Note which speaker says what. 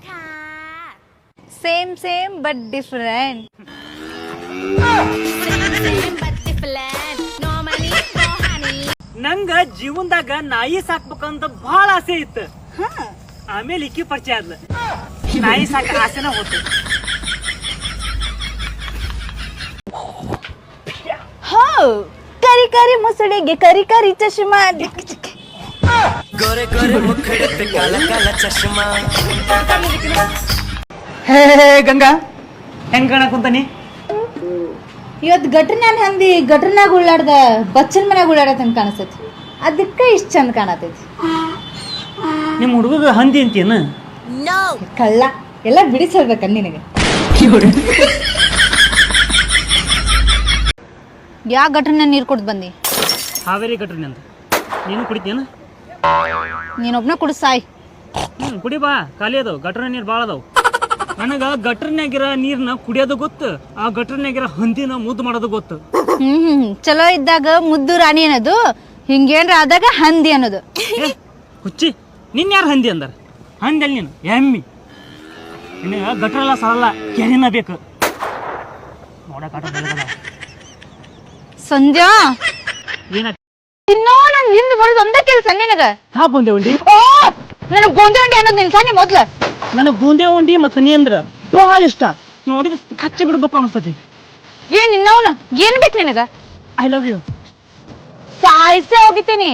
Speaker 1: ค่ะ
Speaker 2: same same but different
Speaker 1: Same but different. No money, no honey.
Speaker 3: ನಂಗ ಜೀವನದಾಗ ನಾಯಿ ಸಾಕ್ಬೇಕಂತ ಬಹಳ ಆಸೆ ಇತ್ತು ಆಮೇಲೆ ಇಕ್ಕಿ ಪರಿಚಯ ಆದ್ಲ ನಾಯಿ ಸಾಕ ಆಸೆನ ಹೋತು
Speaker 2: ಹೋ ಕರಿ ಕರಿ ಮುಸುಳಿಗೆ ಕರಿ ಕರಿ ಚಶ್ಮಾ ಡಿಕ್ ಚಿಕ್.
Speaker 4: गोरे गोरे मुखड़े पे काला काला चश्मा
Speaker 3: ಹೇ ಗಂಗಾ ಹೆಂಗ್ ಕಾಣಕ್ ಕುಂತಾನಿ
Speaker 2: ಇವತ್ತು ಗಟ್ರನ್ಯಾನ ಹಂದಿ ಗಟ್ರನ್ಯಾಗ ಉಳ್ಳಾಡ್ದ ಬಚ್ಚನ್ ಮನ್ಯಾಗ ಉಳ್ಳಾಡತಂಗ ಕಾಣಿಸ್ತೈತಿ ಅದಕ್ಕೆ ಇಷ್ಟ ಚಂದ ಕಾಣತೈತಿ
Speaker 3: ನಿಮ್ ಹುಡುಗ ಹಂದಿ ಅಂತೇನು
Speaker 2: ಕಳ್ಳ ಎಲ್ಲ ಬಿಡಿಸಿರ್ಬೇಕ ನಿನಗೆ ಯಾ ಗಟ್ರನ್ಯಾಗ ನೀರು ಕುಡ್ದು ಬಂದಿ
Speaker 3: ಹಾವೇರಿ ಗಟ್ರಿ ಅಂತ ನೀನು ಕುಡಿತೇನ
Speaker 2: ನೀನೊಬ್ನ ಕುಡಿಸಾಯ್
Speaker 3: ಹ್ಮ್ ಕುಡಿ ಬಾ. ಖಾಲಿ ಅದಾವ. ಗಟ್ರ ನೀರ್ ಭಾಳ ಅದಾವ. ನನಗ ಗಟ್ರನ್ಯಾಗಿರ ನೀರ್ನ ಕುಡಿಯೋದು ಗೊತ್ತು. ಆ ಗಟ್ರನ್ಯಾಗಿರ ಹಂದಿನ ಮುದ್ದು ಮಾಡೋದು ಗೊತ್ತು.
Speaker 2: ಹ್ಮ್ ಚಲೋ ಇದ್ದಾಗ ಮುದ್ದು ರಾಣಿ ಅನ್ನೋದು ಹಿಂಗೇನ್ರ ಆದಾಗ ಹಂದಿ ಅನ್ನೋದು.
Speaker 3: ಏ, ಹುಚ್ಚಿ. ನಿನ್ ಯಾರು ಹಂದಿ ಅಂದಾರ? ಹಂದಿ ಅಲ್ಲಿ ನೀನು. ಎಮ್ಮಿ. ನಿನಗ ಗಟ್ರೆಲ್ಲ ಸರಲ್ಲ ಕೆರೆನ ಬೇಕು. ನೋಡಕ್ ಆಟ
Speaker 2: ಸಂಜಾ
Speaker 3: ಏನ
Speaker 2: ಇನ್ನೋ ನನ್ ಹಿಂದ್ ಬರೋದು ಒಂದೇ ಕೆಲ್ಸ ನಿನಗ?
Speaker 3: ಹಾ ಬಂದೆ ಉಂಡಿ.
Speaker 2: ಓ ನನಗ್ ಗೊಂದೆ ಉಂಡೆ ಅನ್ನೋದು ನಿನ್ ಸಣ್ಣ ಮೊದ್ಲ.
Speaker 3: ನನಗೆ ಬೂಂದೆ ಉಂಡಿ ಮತ್ತು ನೀ ಅಂದ್ರ ಬಹಳ ಇಷ್ಟ. ನೋಡಿದ ಕಚ್ಚಿ ಬಿಡ್ಬೇಕು ಅನಿಸ್ತತಿ
Speaker 2: ಏನ್ ನಿನ್ನವನ? ಏನ್ ಬೇಕು ನಿನಗ?
Speaker 3: ಐ ಲವ್ ಯು
Speaker 2: ಸಾಯಿಸೇ ಹೋಗಿತೀನಿ